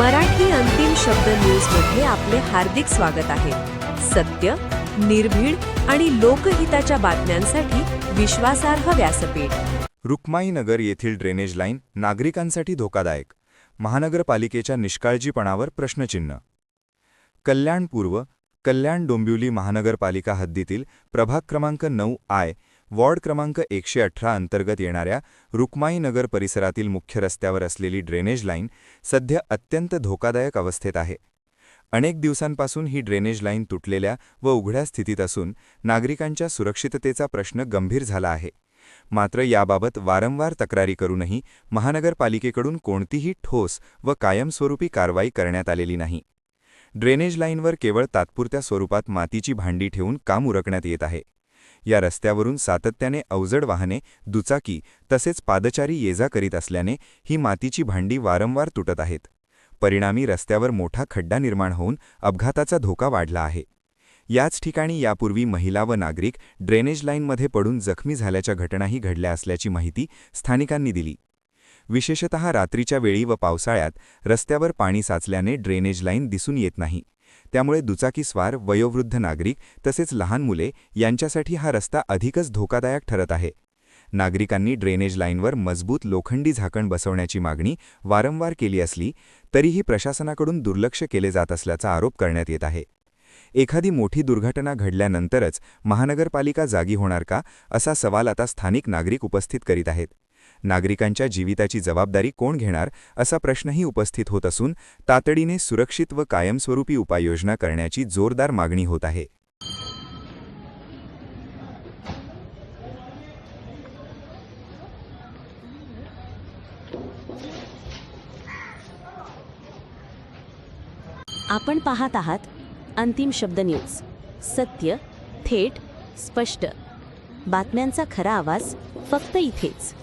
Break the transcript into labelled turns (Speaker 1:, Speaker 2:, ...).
Speaker 1: मराठी अंतिम शब्द न्यूजमध्ये आपले हार्दिक स्वागत आहे. सत्य निर्भीड आणि लोकहिताच्या बातम्यांसाठी विश्वासार्ह व्यासपीठ.
Speaker 2: रुक्माईनगर येथील ड्रेनेज लाईन नागरिकांसाठी धोकादायक. महानगरपालिकेच्या निष्काळजीपणावर प्रश्नचिन्ह. कल्याण पूर्व कल्याण डोंबिवली महानगरपालिका हद्दीतील प्रभाग क्रमांक नऊ आय वॉर्ड क्रमांक एकशे अठरा अंतर्गत येणाऱ्या रुक्माईनगर परिसरातील मुख्य रस्त्यावर असलेली ड्रेनेज लाईन सध्या अत्यंत धोकादायक अवस्थेत आहे. अनेक दिवसांपासून ही ड्रेनेज लाईन तुटलेल्या व उघड्या स्थितीत असून नागरिकांच्या सुरक्षिततेचा प्रश्न गंभीर झाला आहे. मात्र याबाबत वारंवार तक्रारी करूनही महानगरपालिकेकडून कोणतीही ठोस व कायमस्वरूपी कारवाई करण्यात आलेली नाही. ड्रेनेज लाईनवर केवळ तात्पुरत्या स्वरूपात मातीची भांडी ठेवून काम उरकण्यात येत आहे. या रस्त्यावरून सातत्याने अवजड वाहने दुचाकी तसेच पादचारी ये जा करीत असल्याने ही मातीची भांडी वारंवार तुटत आहेत. परिणामी रस्त्यावर मोठा खड्डा निर्माण होऊन अपघाताचा धोका वाढला आहे. याच ठिकाणी यापूर्वी महिला व नागरिक ड्रेनेज लाईनमध्ये पडून जखमी झाल्याच्या घटनाही घडल्या असल्याची माहिती स्थानिकांनी दिली. विशेषतः रात्रीच्या वेळी व पावसाळ्यात रस्त्यावर पाणी साचल्याने ड्रेनेज लाईन दिसून येत नाही. त्यामुळे दुचाकीस्वार वयोवृद्ध नागरिक तसेच लहान मुले यांच्यासाठी हा रस्ता अधिकच धोकादायक ठरत आहे. नागरिकांनी ड्रेनेज लाईनवर मजबूत लोखंडी झाकण बसवण्याची मागणी वारंवार केली असली तरीही प्रशासनाकडून दुर्लक्ष केले जात असल्याचा आरोप करण्यात येत आहे. एखादी मोठी दुर्घटना घडल्यानंतरच महानगरपालिका जागी होणार का असा सवाल आता स्थानिक नागरिक उपस्थित करीत आहेत. नागरिकांच्या जीविताची जबाबदारी कोण घेणार असा प्रश्नही उपस्थित होत असून तातडीने सुरक्षित व कायमस्वरूपी उपाययोजना करण्याची जोरदार मागणी होत आहे.
Speaker 3: आपण पाहत आहात अंतिम शब्द न्यूज. सत्य थेट स्पष्ट. बातम्यांचा खरा आवाज फक्त इथेच.